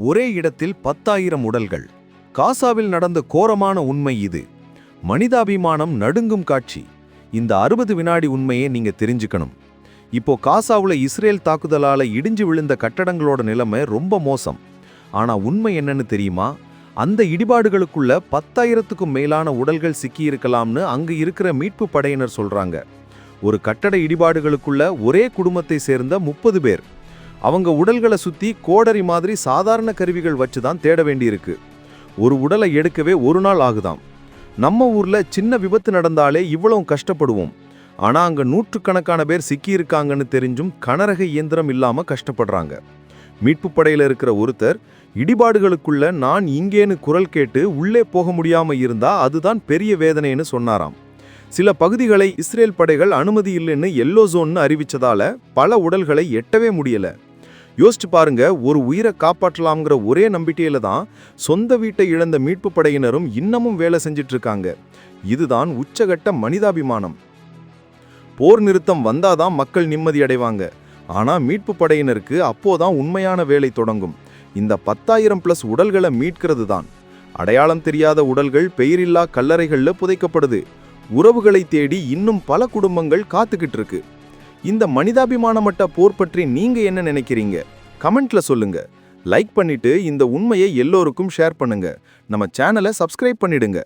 ஒரே இடத்தில் பத்தாயிரம் உடல்கள். காசாவில் நடந்த கோரமான உண்மை இது. மனிதாபிமானம் நடுங்கும் காட்சி. இந்த அறுபது வினாடி உண்மையை நீங்க தெரிஞ்சுக்கணும். இப்போ காசாவில் இஸ்ரேல் தாக்குதலால இடிஞ்சு விழுந்த கட்டடங்களோட நிலைமை ரொம்ப மோசம். ஆனா உண்மை என்னன்னு தெரியுமா? அந்த இடிபாடுகளுக்குள்ள பத்தாயிரத்துக்கும் மேலான உடல்கள் சிக்கியிருக்கலாம்னு அங்கு இருக்கிற மீட்பு படையினர் சொல்றாங்க. ஒரு கட்டட இடிபாடுகளுக்குள்ள ஒரே குடும்பத்தை சேர்ந்த முப்பது பேர். அவங்க உடல்களை சுற்றி கோடரி மாதிரி சாதாரண கருவிகள் வச்சு தான் தேட வேண்டியிருக்கு. ஒரு உடலை எடுக்கவே ஒரு நாள் ஆகுதாம். நம்ம ஊரில் சின்ன விபத்து நடந்தாலே இவ்வளவு கஷ்டப்படுவோம். ஆனால் அங்கே நூற்றுக்கணக்கான பேர் சிக்கியிருக்காங்கன்னு தெரிஞ்சும் கனரக இயந்திரம் இல்லாமல் கஷ்டப்படுறாங்க. மீட்பு படையில் இருக்கிற ஒருத்தர் இடிபாடுகளுக்குள்ள நான் இங்கேன்னு குரல் கேட்டு உள்ளே போக முடியாமல் இருந்தா அதுதான் பெரிய வேதனைன்னு சொன்னாராம். சில பகுதிகளை இஸ்ரேல் படைகள் அனுமதி இல்லைன்னு எல்லோ ஜோன்னு அறிவிச்சதால பல உடல்களை எட்டவே முடியலை. யோசிச்சு பாருங்க ஒரு உயிரை காப்பாற்றலாம்ங்கிற ஒரே நம்பிக்கையில தான் சொந்த வீட்டை இழந்த மீட்பு படையினரும் இன்னமும் வேலை செஞ்சிட்டு இருக்காங்க இதுதான் உச்சகட்ட மனிதாபிமானம். போர் நிறுத்தம் வந்தாதான் மக்கள் நிம்மதி அடைவாங்க. ஆனா மீட்பு படையினருக்கு அப்போதான் உண்மையான வேலை தொடங்கும். இந்த பத்தாயிரம் பிளஸ் உடல்களை மீட்கிறது தான். அடையாளம் தெரியாத உடல்கள் பெயரில்லா கல்லறைகளில் புதைக்கப்படுது. உறவுகளை தேடி இன்னும் பல குடும்பங்கள் காத்துக்கிட்டு இருக்கு இந்த மனிதாபிமானமட்ட போர் பற்றி நீங்க என்ன நினைக்கிறீங்க? கமெண்ட்ல சொல்லுங்க. லைக் பண்ணிட்டு இந்த உண்மையை எல்லோருக்கும் ஷேர் பண்ணுங்க. நம்ம சேனலை சப்ஸ்கிரைப் பண்ணிடுங்க.